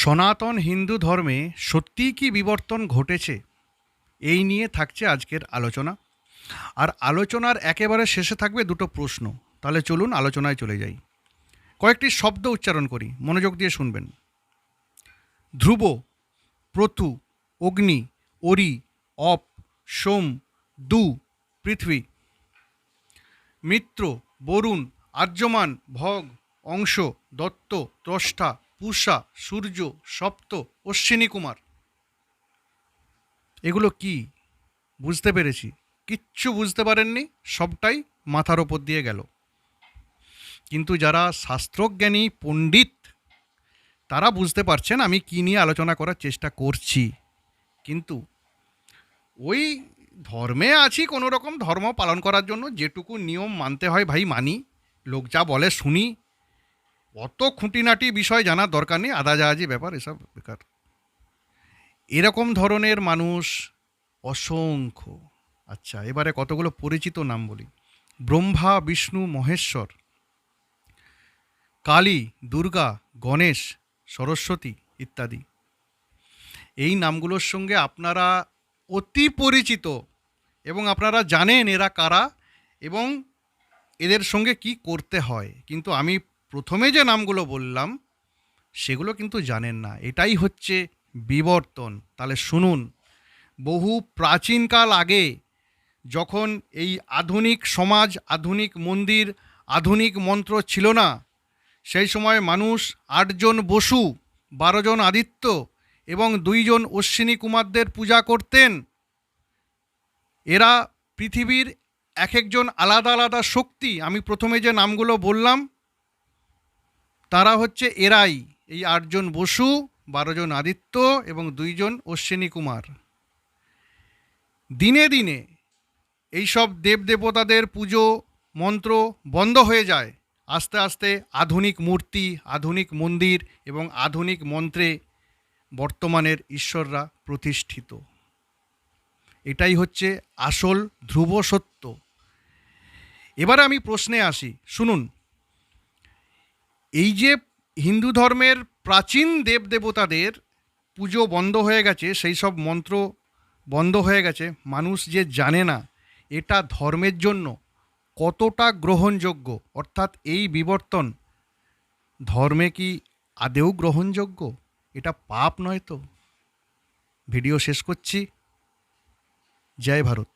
সনাতন হিন্দু ধর্মে সত্যিই কি বিবর্তন ঘটেছে? এই নিয়ে থাকছে আজকের আলোচনা। আর আলোচনার একেবারে শেষে থাকবে দুটো প্রশ্ন। তাহলে চলুন আলোচনায় চলে যাই। কয়েকটি শব্দ উচ্চারণ করি, মনোযোগ দিয়ে শুনবেন। ধ্রুব প্রথু অগ্নি, অরি, অপ, সোম, দু, পৃথিবী। মিত্র, বরুণ, আর্যমান, ভগ, অংশ, দত্ত, ত্রষ্টা। পূষা সূর্য, সপ্ত, অশ্বিনী কুমার। এগুলো কি? বুঝতে পেরেছি। কিচ্ছু বুঝতে পারেননি, সবটাই মাথার ওপর দিয়ে গেল। কিন্তু যারা শাস্ত্রজ্ঞানী, পণ্ডিত, তারা বুঝতে পারছেন আমি কী নিয়ে আলোচনা করার চেষ্টা করছি। কিন্তু ওই ধর্মে আছি, কোনো রকম ধর্ম পালন করার জন্য যেটুকু নিয়ম মানতে হয় ভাই মানি, লোক যা বলে শুনি অত খুঁটিনাটি বিষয় জানার দরকার নেই আদা জাহাজি ব্যাপার, এসব বেকার। এরকম ধরনের মানুষ অসংখ্য। আচ্ছা এবারে কতগুলো পরিচিত নাম বলি। ব্রহ্মা, বিষ্ণু, মহেশ্বর, কালী, দুর্গা, গণেশ, সরস্বতী ইত্যাদি। এই নামগুলোর সঙ্গে আপনারা অতি পরিচিত এবং আপনারা জানেন এরা কারা এবং এদের সঙ্গে কি করতে হয়। কিন্তু আমি প্রথমে যে নামগুলো বললাম, সেগুলো কিন্তু জানেন না। এটাই হচ্ছে বিবর্তন। তাহলে শুনুন, বহু প্রাচীনকাল আগে যখন এই আধুনিক সমাজ, আধুনিক মন্দির, আধুনিক মন্ত্র ছিল না, সেই সময় মানুষ আটজন বসু, বারোজন আদিত্য এবং দুইজন অশ্বিনী কুমারদের পূজা করতেন। এরা পৃথিবীর এক একজন আলাদা আলাদা শক্তি। আমি প্রথমে যে নামগুলো বললাম তারা হচ্ছে এরাই। এই আটজন বসু বারোজন আদিত্য এবং দুইজন অশ্বিনী কুমার। দিনে দিনে এইসব দেবদেবতাদের পুজো, মন্ত্র বন্ধ হয়ে যায়। আস্তে আস্তে আধুনিক মূর্তি, আধুনিক মন্দির এবং আধুনিক মন্ত্রে বর্তমানের ঈশ্বররা প্রতিষ্ঠিত। এটাই হচ্ছে আসল ধ্রুব সত্য। এবারে আমি প্রশ্নে আসি। শুনুন এই যে হিন্দু ধর্মের প্রাচীন দেবদেবতাদের পুজো বন্ধ হয়ে গেছে, সেই সব মন্ত্র বন্ধ হয়ে গেছে, মানুষ যে জানে না এটা ধর্মের জন্য কতটা গ্রহণযোগ্য। অর্থাৎ এই বিবর্তন ধর্মে কি আদেও গ্রহণযোগ্য? এটা পাপ নয় তো? ভিডিও শেষ করছি। জয় ভারত।